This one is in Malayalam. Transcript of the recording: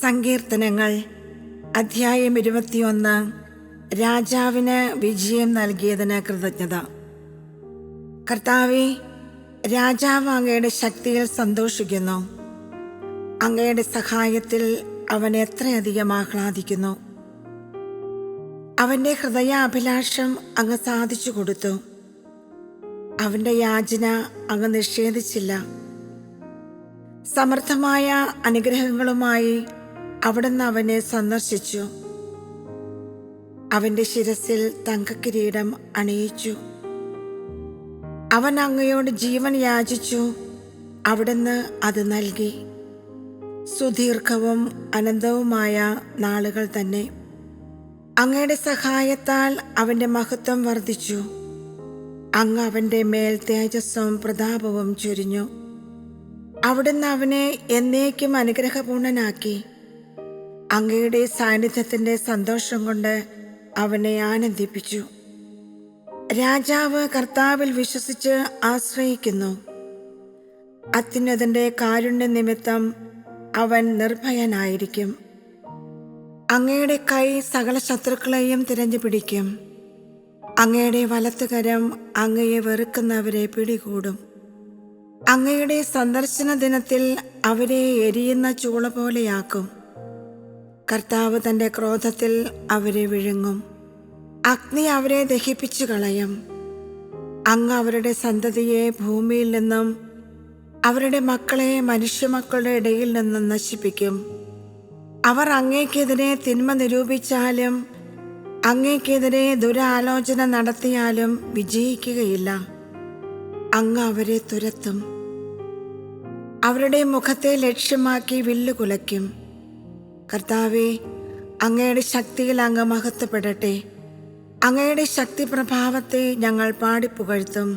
സങ്കീർത്തനങ്ങൾ. അധ്യായം ഇരുപത്തിയൊന്ന്. രാജാവിന് വിജയം നൽകിയതിന് കൃതജ്ഞത. കർത്താവെ രാജാവ് അങ്ങയുടെ ശക്തിയിൽ സന്തോഷിക്കുന്നു. അങ്ങയുടെ സഹായത്തിൽ അവൻ എത്രയധികം ആഹ്ലാദിക്കുന്നു. അവന്റെ ഹൃദയാഭിലാഷം അങ്ങ് സാധിച്ചു കൊടുത്തു. അവന്റെ യാചന അങ്ങ് നിഷേധിച്ചില്ല. സമർത്ഥമായ അനുഗ്രഹങ്ങളുമായി അവിടുന്ന് അവനെ സന്ദർശിച്ചു. അവന്റെ ശിരസിൽ തങ്കക്കിരീടം അണിയിച്ചു. അവൻ അങ്ങയോട് ജീവൻ യാചിച്ചു. അവിടുന്ന് അത് നൽകി. സുദീർഘവും അനന്തവുമായ നാളുകൾ തന്നെ. അങ്ങയുടെ സഹായത്താൽ അവന്റെ മഹത്വം വർദ്ധിച്ചു. അങ്ങ് അവന്റെ മേൽ തേജസ്സും പ്രതാപവും ചൊരിഞ്ഞു. അവിടുന്ന് അവനെ എന്നേക്കും അനുഗ്രഹപൂർണനാക്കി. അങ്ങയുടെ സാന്നിധ്യത്തിന്റെ സന്തോഷം കൊണ്ട് അവനെ ആനന്ദിപ്പിച്ചു. രാജാവ് കർത്താവിൽ വിശ്വസിച്ച് ആശ്രയിക്കുന്നു. അത്യുന്നതന്റെ കാരുണ്യ നിമിത്തം അവൻ നിർഭയനായിരിക്കും. അങ്ങയുടെ കൈ സകല ശത്രുക്കളെയും തിരഞ്ഞു പിടിക്കും. അങ്ങയുടെ വലത്തുകരം അങ്ങയെ വെറുക്കുന്നവരെ പിടികൂടും. അങ്ങയുടെ സന്ദർശന ദിനത്തിൽ അവരെ എരിയുന്ന ചൂള പോലെയാക്കും. കർത്താവ് തന്റെ ക്രോധത്തിൽ അവരെ വിഴുങ്ങും. അഗ്നി അവരെ ദഹിപ്പിച്ചു കളയും അങ്ങ് അവരുടെ സന്തതിയെ ഭൂമിയിൽ നിന്നും അവരുടെ മക്കളെ മനുഷ്യമക്കളുടെ ഇടയിൽ നിന്നും നശിപ്പിക്കും. അവർ അങ്ങേക്കെതിരെ തിന്മ നിരൂപിച്ചാലും അങ്ങേക്കെതിരെ ദുരാലോചന നടത്തിയാലും വിജയിക്കുകയില്ല. അങ്ങ് അവരെ തുരത്തും. അവരുടെ മുഖത്തെ ലക്ഷ്യമാക്കി വില്ല് കുലയ്ക്കും. കർത്താവെ അങ്ങയുടെ ശക്തിയിൽ അങ്ങ് മഹത്വപ്പെടട്ടെ അങ്ങയുടെ ശക്തി പ്രഭാവത്തെ ഞങ്ങൾ പാടിപ്പുകഴ്ത്തും.